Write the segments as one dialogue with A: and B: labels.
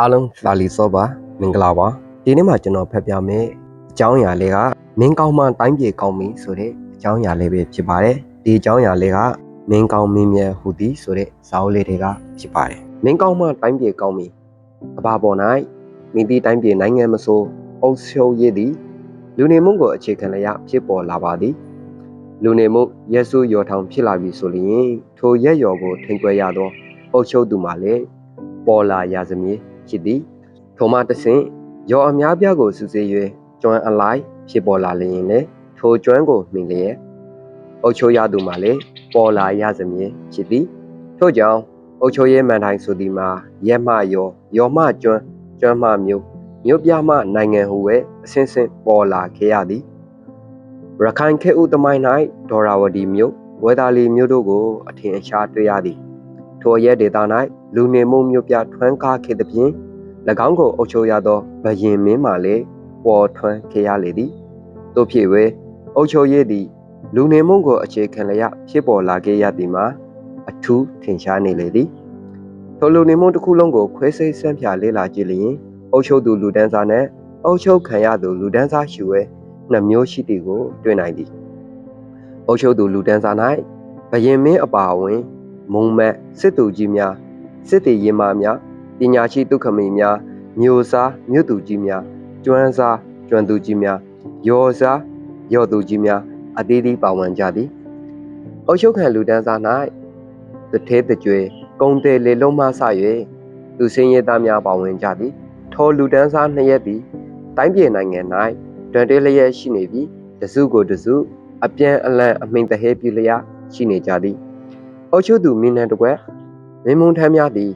A: အားလုံးလာလီစောပါမင်္ဂလာပါဒီနေ့မှာကျွန်တော်ဖတ်ပြမယ်အကြောင်းအရာလေးကမင်းကောင်းမှတိုင်းပြေကောင်းပြီဆိုတဲ့အကြောင်းအရာလေးပဲဖြစ်ပါတယ်ဒီအကြောင်းအရာလေးကမင်းကောင်းမင်းမြတ်ဟူသည်ဆိုတဲ့ဇာတ်လေးတွေကဖြစ်ပါတယ်မင်းကောင်းမှတိုင်းပြေကောင်းပြီကဘာပေါ်၌မိသည့်တိုင်းပြေနိုင်ငံမဆိုအုပ်ချုပ်ရည်သည်လူနေမှုကိုအခြေခံလျက်ဖြစ်ပေါ်လာပါသည်လူနေမှုရက်စုရော်ထောင်ဖြစ်လာပြီဆိုရင်ထိုရက်ရော်ကိုထိန်ကွယ်ရသောအုပ်ချုပ်သူမှလည်းပေါ်လာရစမည် ဖြစ်သည်ထိုမှတဆင့်ရော်အများပြားကိုစုစည်း၍ကျွမ်းအလိုက်ဖြစ်ပေါ်လာလျင်လည်းထိုကျွမ်းကိုမြင်လျက်အုပ်ချုပ်ရသူမှလည်းပေါ်လာရစမည်ဖြစ်သည်ထို့ကြောင့်အုပ်ချုပ်ရေးမန်တိုင်းဆိုသည်မှာရက်မှရောရောမှကျွမ်းကျွမ်းမှမျိုးမြို့ပြမှနိုင်ငံဟုပဲအစဉ်စဉ်ပေါ်လာခဲ့ရသည်ရခိုင်ခေဥသမိုင်း၌ဒေါ်ရာဝတီမြို့ဝေသာလီမြို့တို့ကိုအထင်အရှားတွေ့ရသည်ထိုရဲဒေသ၌ လူနေမှုမျိုးပြထွန်းကားခဲ့သဖြင့်၎င်းကိုအုပ်ချုပ်ရသောဘယင်မင်းမှလည်းပေါ်ထွန်းခဲ့ရလေသည်တို့ဖြစ်ဝဲအုပ်ချုပ်ရေးသည်လူနေမှုကိုအခြေခံလျက်ဖြစ်ပေါ်လာခဲ့ရသည်မှာအထူးထင်ရှားနေလေသည်ထိုလူနေမှုတစ်ခုလုံးကိုခွဲစိတ်ဆန့်ဖြာလေ့လာကြည့်လျင်အုပ်ချုပ်သူလူဒန်းစားနဲ့အုပ်ချုပ်ခံရသူလူဒန်းစားရှိဝဲနှစ်မျိုးရှိသည်ကိုတွေ့နိုင်သည်အုပ်ချုပ်သူလူဒန်းစား၌ဘယင်မင်းအပါအဝင် မုံမက်စစ်သူကြီးများ စစ်တီရင်မာများပညာရှိဒုက္ခမိများမျိုးစားမြို့သူကြီးများကျွမ်းစားကျွမ်းသူကြီးများရော်စားရော်သူကြီးများအသီးသီးပါဝင်ကြသည်အုတ်ချုပ်ခံလူတန်းစား၌တထဲတကြွယ်ကုံတယ်လေလုံးမဆ၍သူစင်းရဲသားများပါဝင်ကြသည်ထိုလူတန်းစားနှစ်ရက်သည်တိုင်းပြည်နိုင်ငံ၌တွန်တဲလျက်ရှိနေပြီးတစုကိုတစုအပြန်အလှန်အမိန်တဟဲပြလျက်ရှိနေကြသည်အုတ်ချုပ်သူမင်းနံတကွက် မင်းမုံထမ်းများသည်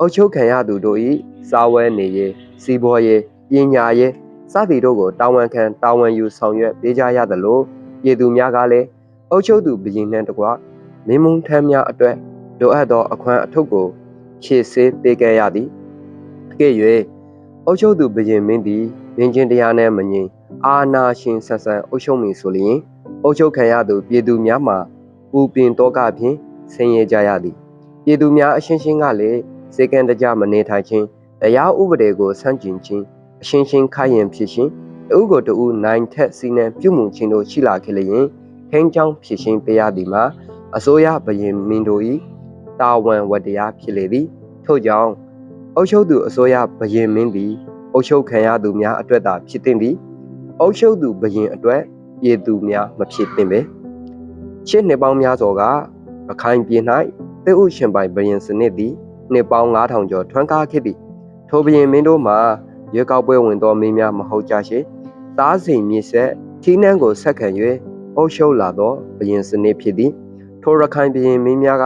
A: အုတ်ချုပ်ခံရသူတို့၏စာဝဲနေရေးစီးပွားရေးပညာရေးစသည်တို့ကိုတာဝန်ခံတာဝန်ယူဆောင်ရွက်ပေးကြရသလိုပြည်သူများကလည်းအုတ်ချုပ်သူဘရင်နှံတကွမင်းမုံထမ်းများအတွက်လိုအပ်သောအခွင့်အထုပ်ကိုဖြည့်ဆည်းပေးခဲ့ရသည်အကဲ့၍အုတ်ချုပ်သူဘရင်မင်းသည်မင်းချင်းတရားနဲ့မငြိမ်အာနာရှင်ဆန်ဆန်အုတ်ချုပ်မီဆိုလျင်အုတ်ချုပ်ခံရသူပြည်သူများမှာပူပင်တော့ကဖြင့်ဆင်းရဲကြရသည် ပြည်သူများအရှင်းရှင်းကလည်းစေကံတကြမနေထိုင်ခြင်းတရားဥပဒေကိုဆန့်ကျင်ခြင်းအရှင်းရှင်းခိုင်းရင်ဖြစ်ခြင်းတဦးကိုတဦးနိုင်ထက်စီနံပြုမှုခြင်းတို့ရှိလာခဲ့လျင်ထိန်းချောင်းဖြစ်ခြင်းပေးရသည်မှာအစိုးရဘရင်မင်းတို့၏တာဝန်ဝတ္တရားဖြစ်လေသည်ထို့ကြောင့်အုပ်ချုပ်သူအစိုးရဘရင်မင်းသည်အုပ်ချုပ်ခံရသူများအတွက်သာဖြစ်သင့်သည်အုပ်ချုပ်သူဘရင်အတွက်ပြည်သူများမဖြစ်သင့်ပဲရှစ်နှစ်ပေါင်းများစွာကရခိုင်ပြည်၌ တေဥရှင်ပိုင်ဘရင်စနစ်သည်နှစ်ပေါင်း9000ကျော်ထွန်းကားခဲ့သည်ထိုဘရင်မင်းတို့မှာရွေးကောက်ပွဲဝင်သောမင်းများမဟုတ်ကြရှေသားစိန်မြစ်ဆက်ထီးနှန်းကိုဆက်ခံ၍အုပ်ချုပ်လာသောဘရင်စနစ်ဖြစ်သည်ထိုရခိုင်ဘရင်မင်းများက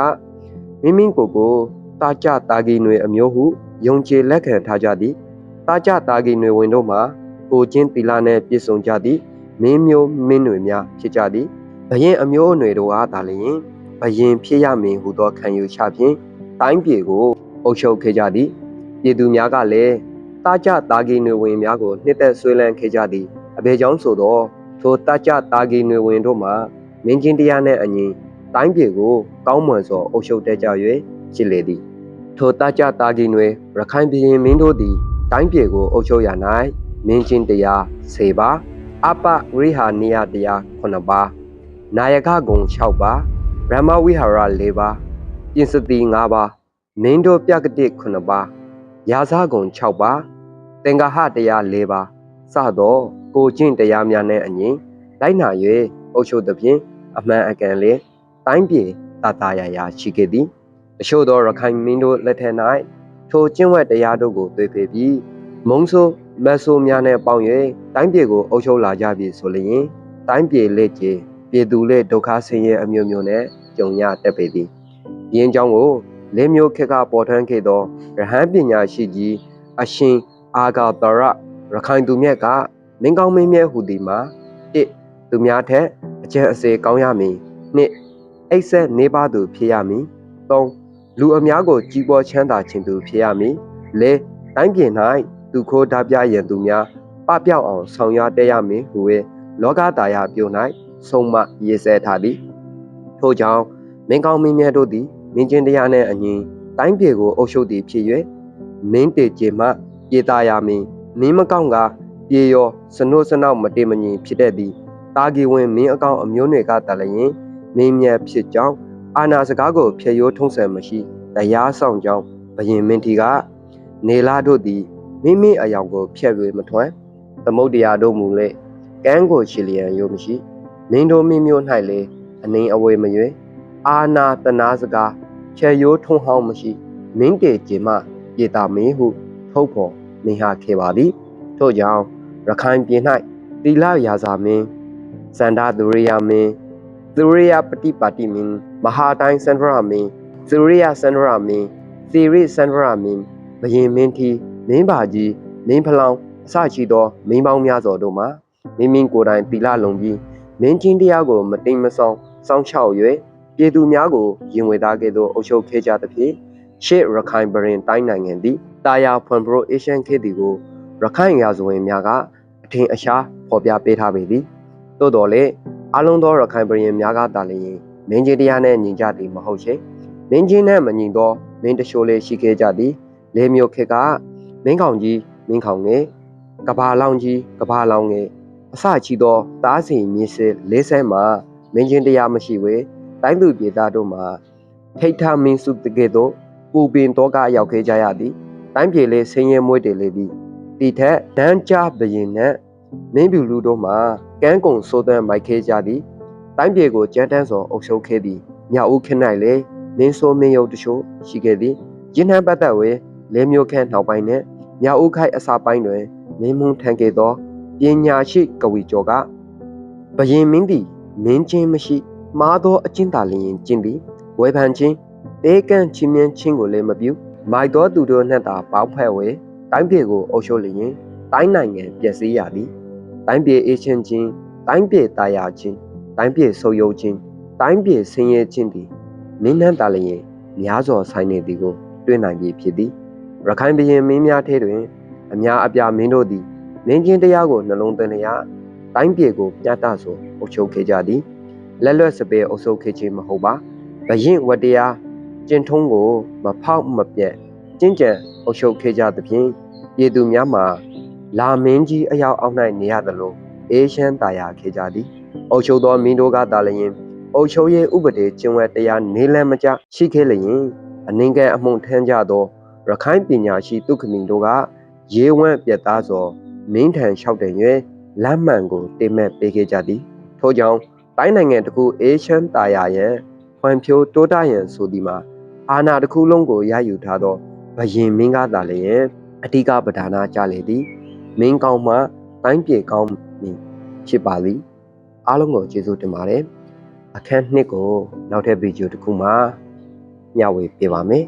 A: မိမိကိုယ်ကိုတာကြတာဂီနွေအမျိုးဟုယုံကြည်လက်ခံထားကြသည်တာကြတာဂီနွေဝင်တို့မှာကိုချင်းတီလာနှင့်ပြည့်စုံကြသည်မင်းမျိုးမင်းနွေများဖြစ်ကြသည်ဘရင်အမျိုးအနွယ်တို့အားသာလျင် ဘရင်ဖြစ်ရမည်ဟုသောခံယူချက်ဖြင့်တိုင်းပြည်ကိုအုပ်ချုပ်ခဲ့ကြသည်ပြည်သူများကလည်းတာကြတာဂီနွေဝင်များကိုနှစ်သက်ဆွေးလန်းခဲ့ကြသည်အဘေကြောင့်ဆိုသောထိုတာကြတာဂီနွေဝင်တို့မှာမင်းချင်းတရားနှင့်အညီတိုင်းပြည်ကိုကောင်းမွန်စွာအုပ်ချုပ်တတ်ကြ၍ရှိလေသည်ထိုတာကြတာဂီနွေရခိုင်ပြည်မင်းတို့သည်တိုင်းပြည်ကိုအုပ်ချုပ်ရ၌မင်းချင်းတရား10ပါးအပရိဟာနိယတရား9ပါးနာယကဂုံ6ပါး ဗြဟ္မဝိဟာရ၄ပါးပြင်စတိ၅ပါးမင်းတို့ပြကတိ9ပါးရာဇဂုံ6ပါးသင်္ဃဟတရား၄ပါးစသောကိုကျင့်တရားများနဲ့အညီလိုက်နာ၍အုပ်ချုပ်သဖြင့်အမှန်အကန်လျင်တိုင်းပြည်တတရာရာရှိခဲ့သည်အချို့သောရခိုင်မင်းတို့လက်ထက်၌ထိုကျင့်ဝတ်တရားတို့ကိုသွေးဖေပြီးမုံဆိုးမတ်ဆိုးများနဲ့ပေါင်း၍တိုင်းပြည်ကိုအုပ်ချုပ်လာကြပြီဆိုလျင်တိုင်းပြည်လက်ကျ ပြည်သူလက်ဒုက္ခဆင်းရဲအမျိုးမျိုးနဲ့ကြုံရတတ်ပေသည်။ယင်းကြောင့်ကိုလေးမျိုးခက်ကပေါ်ထွန်းခဲ့သောရဟန်းပညာရှိကြီးအရှင်အာဂါတရရခိုင်သူမြတ်ကမင်းကောင်းမင်းမြတ်ဟူသည်မှာတစ်သူများထက်အကျင့်အစေကောင်းရမည်နှစ်အိတ်ဆက်နေပါသူဖြစ်ရမည်သုံးလူအများကိုကြီးပွားချမ်းသာခြင်းသူဖြစ်ရမည်လေးတိုင်းပြည်၌သူခိုးဓာပြရန်သူများပပျောက်အောင်ဆောင်ရွက်တတ်ရမည်ဟု၍လောကသားရပြု၌ ဆုံးမရေးဆဲထားသည်ထို့ကြောင့်မင်းကောင်းမင်းမြတ်တို့သည်မင်းချင်းတရားနှင့်အညီတိုင်းပြည်ကိုအုပ်ချုပ်သည်ဖြစ်၍မင်းတေကျေမှပြေတာယာမင်းမင်းမကောင်းကပြေရောစနုစနောက်မတေမငင်ဖြစ်တဲ့သည်တာဂီဝင်မင်းအကောင်အမျိုးတွေကတလည်းရင်မင်းမြတ်ဖြစ်ကြောင်းအာနာစကားကိုဖျက်ရိုးထုံးစံမရှိတရားဆောင်ကြောင်းဘယင်မင်းတီကနေလာတို့သည်မိမိအယောင်ကိုဖျက်၍မထွန်းသမုတ်တရားတို့မူလေကန်းကိုချီလျံရိုးမရှိ မင်းတို့မိမျိုး၌လေအနှင်းအဝေးမရွေအာနာတနာစကားဖျက်ရိုးထုံးဟောင်းမရှိမင်းတေကျေမှပြေတာမင်းဟုထုတ်ဖော်နေဟာခဲ့ပါသည်ထို့ကြောင့်ရခိုင်ပြည်၌တိလရာဇာမင်းစန္ဒသူရိယာမင်းသူရိယပฏิပါတိမင်းမဟာတိုင်းစန္ဒရာမင်းသူရိယစန္ဒရာမင်းသီရိစန္ဒရာမင်းဘယင်မင်းတီမင်းပါကြီးမင်းဖလောင်အစရှိသောမင်းပေါင်းများစွာတို့မှာမင်းမင်းကိုယ်တိုင်တိလလုံပြီး မင်းချင်းတရားကိုမတိမ်မဆောင်စောင့်ရှောက်၍ပြည်သူများကိုရင်ဝေသားကဲ့သို့အုပ်ချုပ်ခဲ့ကြသဖြင့်ရှေ့ရခိုင်ပရင်တိုင်းနိုင်ငံသည်တာယာဖွန်ပရိုအေရှန်ခေတ်ဒီကိုရခိုင်ရာဇဝင်များကအထင်အရှားဖော်ပြပေးထားပေသည်သို့တော်လည်းအလုံးသောရခိုင်ပရင်များကတာလျင်မင်းကြီးတရားနှင့်ညီကြသည်မဟုတ်ချေမင်းကြီးနှင့်မညီသောမင်းတရှိုးလေးရှိခဲ့ကြသည်လေးမျိုးခေတ်ကမင်းကောင်ကြီးမင်းကောင်ငယ်ကဘာလောင်ကြီးကဘာလောင်ငယ် အစချီသောတားစီမြေစစ်လေးဆဲမှာမင်းချင်းတရားမရှိဝေတိုင်းသူပြည်သားတို့မှာထိတ်ထမင်းစုတကဲ့သို့ပူပင်တော့ကရောက်ခဲ့ကြရသည်တိုင်းပြည်လေးဆင်းရဲမွေးတယ်လေသည်ဒီထက်ဒန်းကြဘရင်နဲ့မင်းပြူလူတို့မှာကန်းကုံစိုးတန်းမိုက်ခဲကြသည်တိုင်းပြည်ကိုကြမ်းတမ်းစွာအုပ်ချုပ်ခဲ့သည်ညဦးခ၌လေမင်းဆိုးမင်းရုပ်တချို့ရှိခဲ့သည်ရင်းနှံပတ်သက်ဝဲလဲမျိုးခန့်နောက်ပိုင်းနဲ့ညဦးခိုက်အစာပိုင်းတွင်မင်းမုံထန်ခဲ့သော ပညာရှိကဝီကျော်ကဘယင်မင်းသည်မင်းချင်းမရှိမားသောအကျင့်သာလျင်ကျင့်သည်ဝေဖန်ခြင်းတေးကန့်ချင်းမြန်းချင်းကိုလည်းမပြုမိုက်သောသူတို့နှင့်သာပေါင်းဖက်ဝဲတိုင်းပြည်ကိုအုပ်ချုပ်လျင်တိုင်းနိုင်ငံပျက်စီးရသည်တိုင်းပြည်အေးချမ်းခြင်းတိုင်းပြည်တာယာခြင်းတိုင်းပြည်ဆုပ်ယုပ်ခြင်းတိုင်းပြည်ဆင်းရဲခြင်းသည်နင်းနှံ့တာလျင်များစွာဆိုင်နေသည်ကို တွေ့နိုင်ပြီဖြစ်သည်ရခိုင်ပြည်မင်းများထဲတွင် အများအပြားမင်းတို့သည် မင်းချင်းတရားကိုနှလုံးသွင်းလျက်တိုင်းပြည်ကိုပြတ်တဆိုအုပ်ချုပ်ခဲ့ကြသည်လက်လွတ်စပယ်အုပ်ချုပ်ခဲ့ခြင်းမဟုတ်ပါဘရင်ဝတ္တရားကျင့်ထုံးကိုမဖောက်မပြတ်ကျင့်ကြံအုပ်ချုပ်ခဲ့ကြသဖြင့်ပြည်သူများမှာလာမင်းကြီးအယောက်အောက်၌နေရသလိုအေးရှမ်းတာယာခဲ့ကြသည်အုပ်ချုပ်သောမင်းတို့ကသာလျှင်အုပ်ချုပ်ရေးဥပဒေကျင့်ဝတ်တရားနေလမ်းမကျရှိခဲ့လျင်အနှင်းကဲအမှုန်ထမ်းကြသောရခိုင်ပညာရှိဒုက္ခမင်းတို့ကရေဝန့်ပြတ်သားစွာ မင်းထံလျှောက်တယ်၍လမ်းမှန်ကိုတင်မဲ့ပေးခဲ့ကြသည်ထို့ကြောင့်တိုင်းနိုင်ငံတစ်ခုအေးချမ်းတာယာရန်ဖွံ့ဖြိုးတိုးတက်ရန်ဆိုသည်မှာအာဏာတစ်ခုလုံးကိုရယူထားသောဘယင်မင်းကသာလျင်အဓိကပဓာနာကြလေသည်မင်းကောင်းမှတိုင်းပြေကောင်းမည်ဖြစ်ပါသည်အားလုံးကိုကျေးဇူးတင်ပါတယ်အခန်းနှစ်ကိုနောက်ထပ်ဗီဒီယိုတစ်ခုမှာမျှဝေပေးပါမယ်